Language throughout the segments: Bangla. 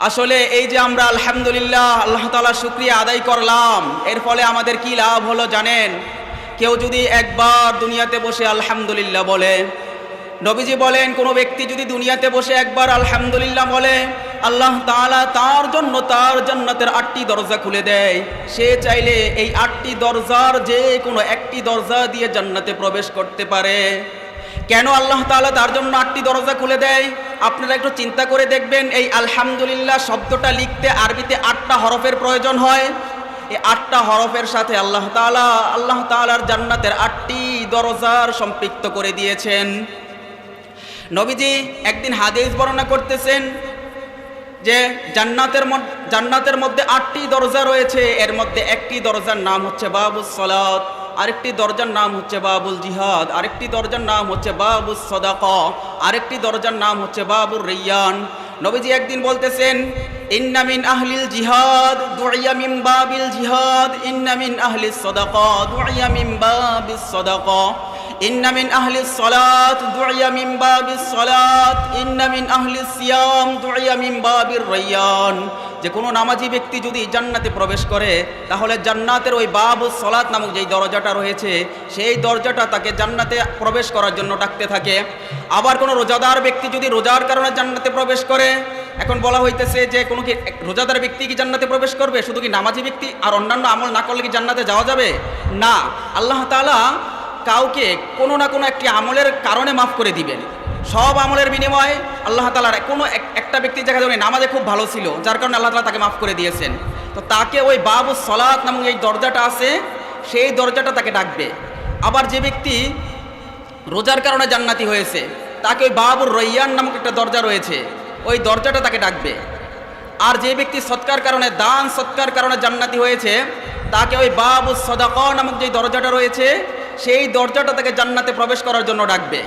আসলে এই যে আমরা আলহামদুলিল্লাহ আল্লাহ তালা শুক্রিয়া আদায় করলাম, এর ফলে আমাদের কি লাভ হলো জানেন? কেউ যদি একবার দুনিয়াতে বসে আলহামদুলিল্লাহ বলে, নবীজি বলেন, কোনো ব্যক্তি যদি দুনিয়াতে বসে একবার আলহামদুলিল্লাহ বলে, আল্লাহ তাআলা তার জন্য তার জান্নাতের আটটি দরজা খুলে দেয়। সে চাইলে এই আটটি দরজার যে কোনো একটি দরজা দিয়ে জান্নাতে প্রবেশ করতে পারে। কেন আল্লাহ তাআলা তার জন্য আটটি দরজা খুলে দেয়? আপনারা একটু চিন্তা করে দেখবেন, এই আলহামদুলিল্লাহ শব্দটা লিখতে আরবিতে আটটা হরফের প্রয়োজন হয়। এই আটটা হরফের সাথে আল্লাহ তাআলা, আল্লাহ তাআলার জান্নাতের আটটি দরজার সম্পৃক্ত করে দিয়েছেন। নবীজি একদিন হাদিস বর্ণনা করতেছেন যে জান্নাতের জান্নাতের মধ্যে আটটি দরজা রয়েছে, এর মধ্যে একটি দরজার নাম হচ্ছে বাবুস সলাত। আরেকটি দরজার নাম হচ্ছে বাবুল জিহাদ আরেকটি দরজার নাম হচ্ছে বাবুস সদাকা আরেকটি দরজার নাম হচ্ছে বাবুর রিয়ান নবীজি একদিন বলতেছেন ইন্নামিন আহলিল জিহাদ দুইয়া মিন বাবিল জিহাদ ইন্নামিন আহলিস সদাকা দুইয়া মিন বাবিস সদাকা إن من أهل الصلاة دعي من باب الصلاة إن من أهل الصيام دعي من باب الريان যে কোনো নামাজি ব্যক্তি যদি জান্নাতে প্রবেশ করে, তাহলে জান্নাতের ওই বাবু সলাত নামক যেই দরজাটা রয়েছে, সেই দরজাটা তাকে জান্নাতে প্রবেশ করার জন্য ডাকতে থাকে। আবার কোনো রোজাদার ব্যক্তি যদি রোজার কারণে জান্নাতে প্রবেশ করে, এখন বলা হইতেছে যে কোনো কি রোজাদার ব্যক্তি কি জান্নাতে প্রবেশ করবে? শুধু কি নামাজি ব্যক্তি আর অন্যান্য আমল না করলে কি জান্নাতে যাওয়া যাবে? না। আল্লাহ তাআলা কাউকে কোনো না কোনো একটি আমলের কারণে মাফ করে দিবেন। সব আমলের বিনিময়ে আল্লাহ তালার কোনো এক- একটা ব্যক্তি জায়গায় যাবে নামাজে খুব ভালো ছিল, যার কারণে আল্লাহ তালা তাকে মাফ করে দিয়েছেন। তো তাকে ওই বাবু সলাৎ নামক এই দরজাটা আছে, সেই দরজাটা তাকে ডাকবে। আবার যে ব্যক্তি রোজার কারণে জান্নাতি হয়েছে, তাকে ওই বাবুর রৈয়ান নামক একটা দরজা রয়েছে, ওই দরজাটা তাকে ডাকবে। আর যে ব্যক্তি সৎকার কারণে, দান সৎকার কারণে জান্নাতি হয়েছে, তাকে ওই বাবু সদাক নামক যে দরজাটা রয়েছে, সেই দরজাটা তাকে জান্নাতে প্রবেশ করার জন্য ডাকবে।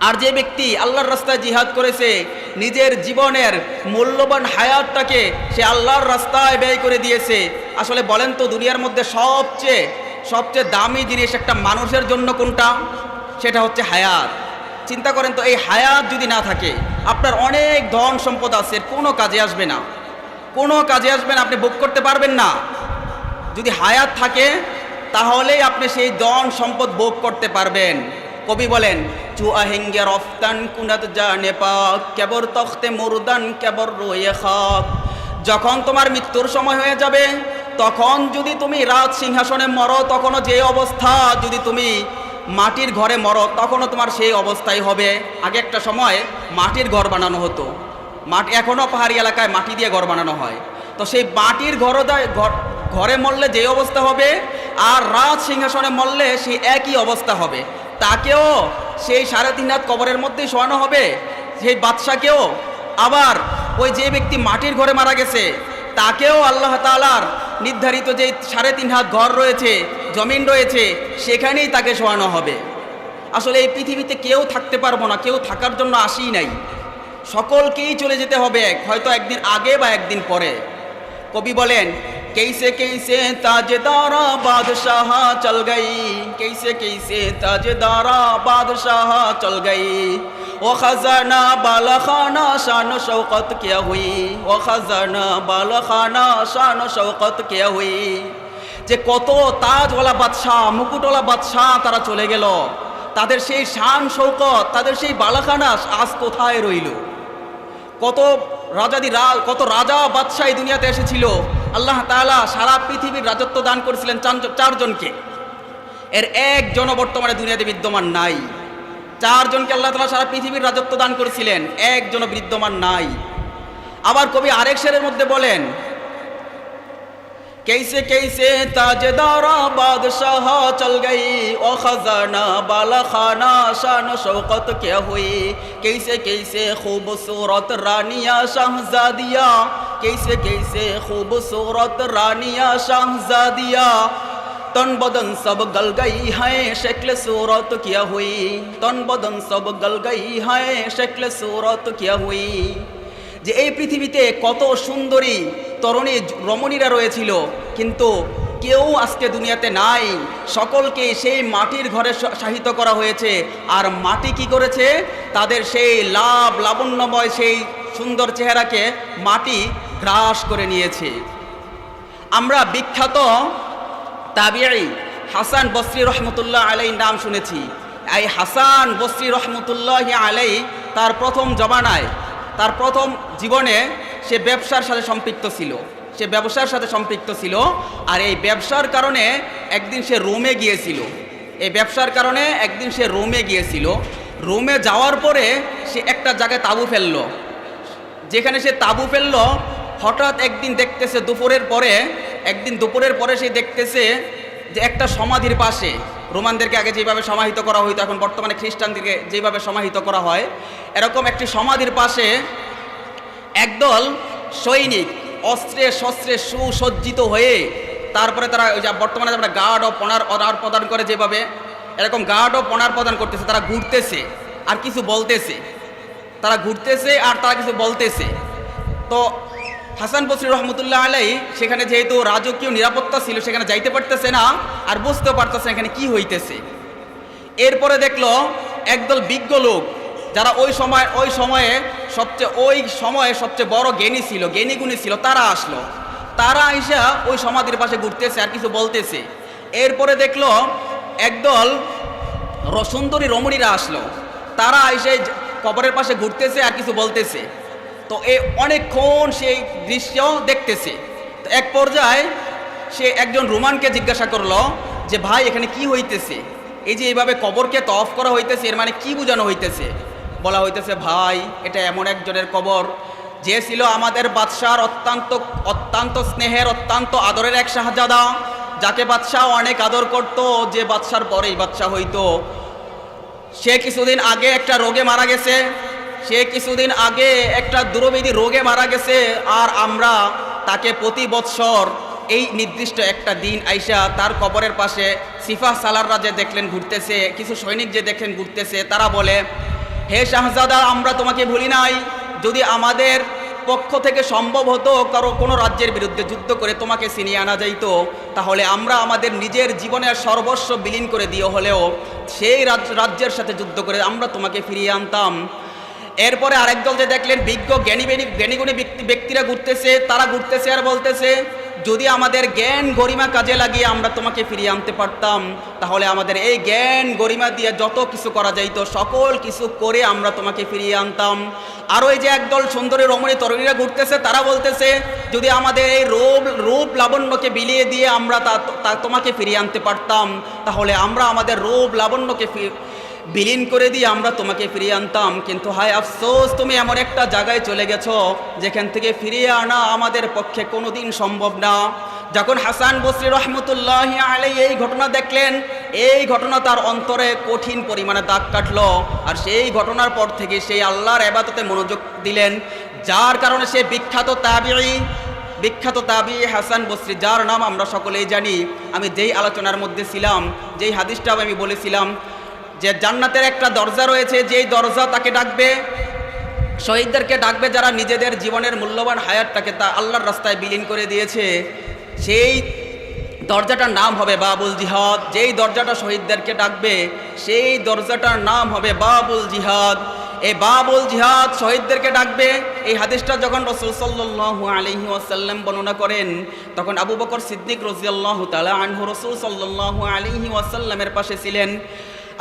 আর যে ব্যক্তি আল্লাহর রাস্তায় জিহাদ করেছে, নিজের জীবনের মূল্যবান হায়াতটাকে সে আল্লাহর রাস্তায় ব্যয় করে দিয়েছে। আসলে বলেন তো, দুনিয়ার মধ্যে সবচেয়ে সবচেয়ে দামি জিনিস একটা মানুষের জন্য কোনটা? সেটা হচ্ছে হায়াত। চিন্তা করেন তো, এই হায়াত যদি না থাকে, আপনার অনেক ধন সম্পদ আছে কোনো কাজে আসবে না। কোনো কাজে আসবে না, আপনি ভোগ করতে পারবেন না। যদি হায়াত থাকে, তাহলেই আপনি সেই ধন সম্পদ ভোগ করতে পারবেন। কবি বলেন চু আহেঙ্গে রফতান কুনাত জানে পাক, কেবর তখতে মুরদান কেবর রয়ে খাক। যখন তোমার মৃত্যুর সময় হয়ে যাবে, তখন যদি তুমি রাজ সিংহাসনে মরো, তখনও যে অবস্থা। যদি তুমি মাটির ঘরে মরো, তখনও তোমার সেই অবস্থাই হবে। আগে একটা সময় মাটির ঘর বানানো হতো। মাটি এখনও পাহাড়ি এলাকায় মাটি দিয়ে ঘর বানানো হয়। তো সেই মাটির ঘর ঘরে মরলে যে অবস্থা হবে, আর রাজ সিংহাসনে মরলে সেই একই অবস্থা হবে। তাকেও সেই সাড়ে তিন হাত কবরের মধ্যেই শোয়ানো হবে। সেই বাদশাকেও আবার ওই যে ব্যক্তি মাটির ঘরে মারা গেছে, তাকেও আল্লাহ তালার নির্ধারিত যে সাড়ে তিন হাত ঘর রয়েছে, জমিন রয়েছে, সেখানেই তাকে শোয়ানো হবে। আসলে এই পৃথিবীতে কেউ থাকতে পারব না, কেউ থাকার জন্য আসেই নাই। সকলকেই চলে যেতে হবে হয়তো একদিন আগে বা একদিন পরে। কবি বলেন कैसे कैसे ताजदारा बादशाह चल गई कैसे कैसे ताजदारा बादशाह चल गई वो खजाना बाला खाना शान शौकत क्या हुई वो खजाना बाला खाना शान शौकत क्या हुई যে কত তাজওয়ালা বাদশাহ মুকুটওয়ালা বাদশাহ তারা চলে গেল তাদের সেই শান শৌকত তাদের সেই বালাখানা আজ কোথায় রইল কত রাজাদি রা- কত রাজা বাদশাহ এই দুনিয়াতে এসেছিল আল্লাহ তাআলা সারা পৃথিবীর রাজত্ব দান করেছিলেন চার- চারজনকে এর একজনও বর্তমানে দুনিয়াতে বিদ্যমান নাই চারজনকে আল্লাহ তাআলা সারা পৃথিবীর রাজত্ব দান করেছিলেন একজনও বিদ্যমান নাই আবার কবি আরেক শেরের মধ্যে বলেন कैसे कैसे ताजदारा बादशाह चल गई ओ खजाना बाला खाना शान शौकत क्या हुई कैसे कैसे खूबसूरत रानिया शहजादिया कैसे कैसे खूबसूरत रानिया शहजादिया तन बदन सब गल गई है शक्ल सूरत क्या हुई तन बदन सब गल गई है शक्ल सूरत क्या हुई যে এই পৃথিবীতে কত সুন্দরী তরুণী রমণীরা রয়েছিল কিন্তু কেউ আজকে দুনিয়াতে নাই সকলকে সেই মাটির ঘরে স- শায়িত করা হয়েছে আর মাটি কি করেছে তাদের সেই লাভ লাবণ্যময় সেই সুন্দর চেহারাকে মাটি গ্রাস করে নিয়েছে। আমরা বিখ্যাত তাবিয়াই হাসান বসরি রহমতুল্লাহ আলাই নাম শুনেছি। এই হাসান বসরি রহমতুল্লাহ আলাই তার প্রথম জমানায়, তার প্রথম জীবনে সে ব্যবসার সাথে সম্পৃক্ত ছিল। সে ব্যবসার সাথে সম্পৃক্ত ছিল আর এই ব্যবসার কারণে একদিন সে রোমে গিয়েছিল। এই ব্যবসার কারণে একদিন সে রোমে গিয়েছিল। রোমে যাওয়ার পরে সে একটা জায়গায় তাঁবু ফেলল। যেখানে সে তাঁবু ফেলল হঠাৎ একদিন দেখতেছে দুপুরের পরে, একদিন দুপুরের পরে সে দেখতেছে যে একটা সমাধির পাশে, রোমানদেরকে আগে যেভাবে সমাহিত করা হইতো, এখন বর্তমানে খ্রিস্টানদেরকে যেভাবে সমাহিত করা হয়, এরকম একটি সমাধির পাশে একদল সৈনিক অস্ত্রে শস্ত্রে সুসজ্জিত হয়ে, তারপরে তারা ওই যে বর্তমানে আমরা গার্ড অফ পনার অর্ডার প্রদান করে যেভাবে, এরকম গার্ড অফ পনার প্রদান করতেছে, তারা ঘুরতেছে আর কিছু বলতেছে। তারা ঘুরতেছে আর তারা কিছু বলতেছে। তো হাসান বসরি রহমতুল্লাহ আলাই, সেখানে যেহেতু রাজকীয় নিরাপত্তা ছিল, সেখানে যাইতে পারতেছে না, আর বুঝতেও পারতেছে না এখানে কি হইতেছে। এরপরে দেখল একদল বিজ্ঞ লোক, যারা ওই সময়, ওই সময়ে সবচেয়ে, ওই সময়ে সবচেয়ে বড় জ্ঞানী ছিল, জ্ঞানী গুণী ছিল, তারা আসলো। তারা আইসা ওই সমাধির পাশে ঘুরতেছে আর কিছু বলতেছে। এরপরে দেখল একদল সুন্দরী রমণীরা আসলো। তারা আইসে কবরের পাশে ঘুরতেছে আর কিছু বলতেছে। তো এ অনেকক্ষণ সেই দৃশ্য দেখতেছে। তো এক পর্যায়ে সে একজন রোমানকে জিজ্ঞাসা করল যে, ভাই, এখানে কি হইতেছে? এই যে এইভাবে কবরকে তফ করা হইতেছে, এর মানে কি বোঝানো হইতেছে? বলা হইতেছে, ভাই, এটা এমন একজনের কবর, যে ছিল আমাদের বাদশার অত্যন্ত অত্যন্ত স্নেহের, অত্যন্ত আদরের এক শাহজাদা, যাকে বাদশাহ অনেক আদর করত, যে বাদশার পরেই বাদশাহ হইতো। সে কিছুদিন আগে একটা রোগে মারা গেছে সে কিছুদিন আগে একটা দুরবিধি রোগে মারা গেছে, আর আমরা তাকে প্রতি বৎসর এই নির্দিষ্ট একটা দিন আইসা তার কবরের পাশে সিফা সালাররা যে দেখলেন ঘুরতেছে, কিছু সৈনিক যে দেখলেন ঘুরতেছে, তারা বলে, হে শাহজাদা, আমরা তোমাকে ভুলি নাই। যদি আমাদের পক্ষ থেকে সম্ভব হতো কারও কোনো রাজ্যের বিরুদ্ধে যুদ্ধ করে তোমাকে ছিনিয়ে আনা যাইত, তাহলে আমরা আমাদের নিজের জীবনের সর্বস্ব বিলীন করে দিয়ে হলেও সেই রাজ্যের সাথে যুদ্ধ করে আমরা তোমাকে ফিরিয়ে আনতাম। এরপরে আরেক দল যে দেখলেন বিজ্ঞ, জ্ঞানী জ্ঞানী- জ্ঞানীগুণী ব্যক্তিরা ঘুরতেছে, তারা ঘুরতেছে আর বলতেছে, যদি আমাদের জ্ঞান গরিমা কাজে লাগিয়ে আমরা তোমাকে ফিরিয়ে আনতে পারতাম, তাহলে আমাদের এই জ্ঞান গরিমা দিয়ে যত কিছু করা যাইতো, সকল কিছু করে আমরা তোমাকে ফিরিয়ে আনতাম। আর ওই যে একদল সুন্দরী রমণী তরুণীরা ঘুরতেছে, তারা বলতেছে, যদি আমাদের এই রূপ রূপ লাবণ্যকে বিলিয়ে দিয়ে আমরা তা তোমাকে ফিরিয়ে আনতে পারতাম, তাহলে আমরা আমাদের রূপ লাবণ্যকে বিলীন করে দিয়ে আমরা তোমাকে ফিরিয়ে আনতাম। কিন্তু হায় আফসোস, তুমি এমন একটা জায়গায় চলে গেছো, যেখান থেকে ফিরিয়ে আনা আমাদের পক্ষে কোনোদিন সম্ভব না। যখন হাসান বসরি রহমতুল্লাহ আলাই এই ঘটনা দেখলেন, এই ঘটনা তার অন্তরে কঠিন পরিমাণে দাগ কাটলো। আর সেই ঘটনার পর থেকে সেই আল্লাহর এবাদতে মনোযোগ দিলেন। যার কারণে সে বিখ্যাত তাবিঈ, বিখ্যাত তাবি হাসান বসরি, যার নাম আমরা সকলেই জানি। আমি যেই আলোচনার মধ্যে ছিলাম, যেই হাদিসটা আমি বলেছিলাম যে জান্নাতের একটা দরজা রয়েছে, যেই দরজা তাকে ডাকবে, শহীদদেরকে ডাকবে যারা নিজেদের জীবনের মূল্যবান হায়াতটাকে তা আল্লাহর রাস্তায় বিলীন করে দিয়েছে, সেই দরজাটার নাম হবে বাবুল জিহাদ। যেই দরজাটা শহীদদেরকে ডাকবে, সেই দরজাটার নাম হবে বাবুল জিহাদ। এই বাবুল জিহাদ শহীদদেরকে ডাকবে, এই হাদিসটা যখন রসুল সাল্লাল্লাহু আলাইহি ওয়াসাল্লাম বর্ণনা করেন, তখন আবু বকর সিদ্দিক রাদিয়াল্লাহু তালা আনহু রসুল সাল্লাল্লাহু আলাইহি ওয়াসাল্লামের পাশে ছিলেন।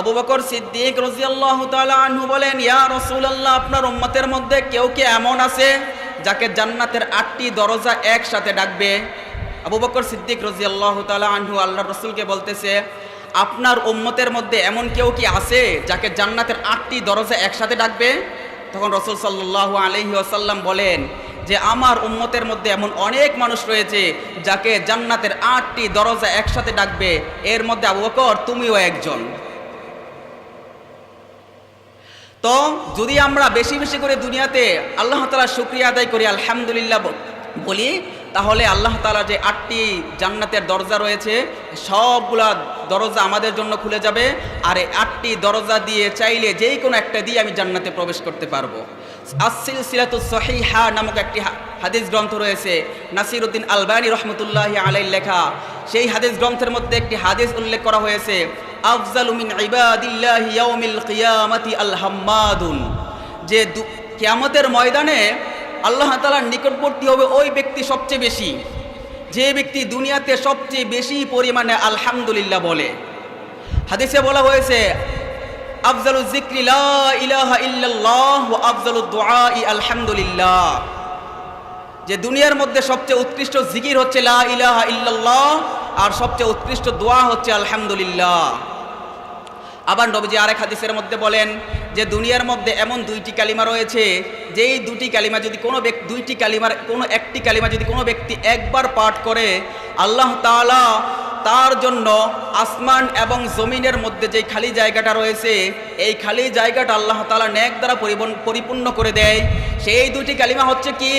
আবু বকর সিদ্দিক রাদিয়াল্লাহু তাআলা আনহু বলেন, ইয়া রাসূলুল্লাহ, আপনার উম্মতের মধ্যে কেউ কি এমন আছে যাকে জান্নাতের আটটি দরজা একসাথে ডাকবে? আবু বকর সিদ্দিক রাদিয়াল্লাহু তাআলা আনহু আল্লাহর রাসূলকে বলতেছে, আপনার উম্মতের মধ্যে এমন কেউ কি আছে যাকে জান্নাতের আটটি দরজা একসাথে ডাকবে? তখন রসুল সাল্লাল্লাহু আলাইহি ওয়াসাল্লাম বলেন যে, আমার উম্মতের মধ্যে এমন অনেক মানুষ রয়েছে যাকে জান্নাতের আটটি দরজা একসাথে ডাকবে। এর মধ্যে আবু বকর, তুমিও একজন। তো যদি আমরা বেশি বেশি করে দুনিয়াতে আল্লাহ তালা শুক্রিয়া আদায় করি, আলহামদুলিল্লাহ বলি, তাহলে আল্লাহ তালা যে আটটি জান্নাতের দরজা রয়েছে, সবগুলা দরজা আমাদের জন্য খুলে যাবে। আর এই আটটি দরজা দিয়ে চাইলে যেই কোনো একটা দিয়ে আমি জান্নাতে প্রবেশ করতে পারব। আসিল সিরাতুস সহিহা নামক একটি হাদিস গ্রন্থ রয়েছে। নাসিরউদ্দিন আলবানী রহমতুল্লাহ আলাই লেখা। সেই হাদিস গ্রন্থের মধ্যে একটি হাদিস উল্লেখ করা হয়েছে আফজালু মিন ইবাদিল্লাহি ইয়াউমিল কিয়ামাতি আল হাম্মাদুন যে কেয়ামতের ময়দানে আল্লাহ তালার নিকটবর্তী হবে ওই ব্যক্তি সবচেয়ে বেশি। যে ব্যক্তি দুনিয়াতে সবচেয়ে বেশি পরিমাণে আলহামদুলিল্লাহ বলে। হাদিসে বলা হয়েছে, আফজালু জিক্রি ইলাহা ইল্লাল্লাহ ওয়া আফজালু দুআই আলহামদুলিল্লাহ। যে দুনিয়ার মধ্যে সবচেয়ে উৎকৃষ্ট জিকির হচ্ছে লা ইলাহা ইল্লাল্লাহ আর সবচেয়ে উৎকৃষ্ট দোয়া হচ্ছে আলহামদুলিল্লাহ। আবার নবীজি আরেক হাদিসের মধ্যে বলেন যে দুনিয়ার মধ্যে এমন দুইটি কালিমা রয়েছে, যেই দুটি কালিমা যদি কোনো ব্যক্তি, দুইটি কালিমার কোনো একটি কালিমা যদি কোনো ব্যক্তি একবার পাঠ করে, আল্লাহ তাআলা তার জন্য আসমান এবং জমিনের মধ্যে যে খালি জায়গাটা রয়েছে, এই খালি জায়গাটা আল্লাহ তালা নেক দ্বারা পরিপূর্ণ করে দেয়। সেই দুটি কালিমা হচ্ছে কি?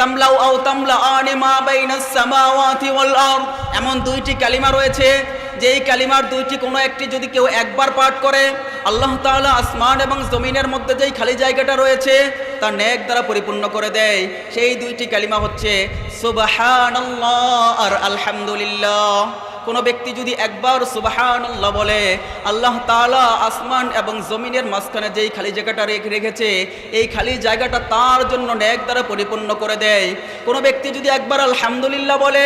তামলাউ আও তামলা আনি মা বাইনাস সামাওয়াতি ওয়াল আরদ। এমন দুইটি কালিমা রয়েছে, যেই কালিমার দুইটি কোনো একটি যদি কেউ একবার পাঠ করে, আল্লাহ তাআলা আসমান এবং জমিনের মধ্যে যেই খালি জায়গাটা রয়েছে, তা নেক দ্বারা পরিপূর্ণ করে দেয়। সেই দুইটি কালিমা হচ্ছে, সুবহানাল্লাহ আর আলহামদুলিল্লাহ। কোনো ব্যক্তি যদি একবার সুবহানাল্লাহ বলে, আল্লাহ তাআলা আসমান এবং জমিনের মাঝখানে যেই খালি জায়গাটা রেখে রেখেছে, এই খালি জায়গাটা তার জন্য নেক দ্বারা পরিপূর্ণ করে দেয়। কোনো ব্যক্তি যদি একবার আলহামদুলিল্লাহ বলে,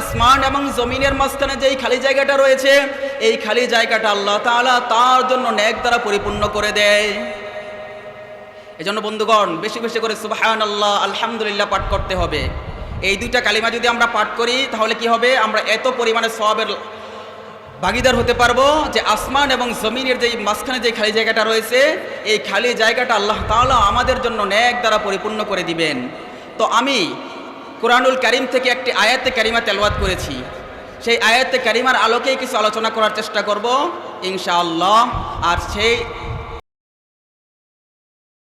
আসমান এবং জমিনের মাঝখানে যেই খালি জায়গাটা রয়েছে, এই খালি জায়গাটা আল্লাহ তাআলা তার জন্য নেক দ্বারা পরিপূর্ণ করে দেয়। এজন্য বন্ধুগণ, বেশি বেশি করে সুবাহান আল্লাহ আলহামদুলিল্লাহ পাঠ করতে হবে। এই দুইটা কালিমা যদি আমরা পাঠ করি, তাহলে কি হবে? আমরা এত পরিমাণে সবের ভাগিদার হতে পারব যে আসমান এবং জমিনের যেই মাঝখানে যে খালি জায়গাটা রয়েছে, এই খালি জায়গাটা আল্লাহ তাআলা আমাদের জন্য ন্যাক দ্বারা পরিপূর্ণ করে দিবেন। তো আমি কোরআনুল কারিম থেকে একটি আয়াতে কারিমা তেলওয়াত করেছি। সেই আয়াতে কারিমার আলোকেই কিছু আলোচনা করার চেষ্টা করব, ইনশাআল্লাহ। আর সেই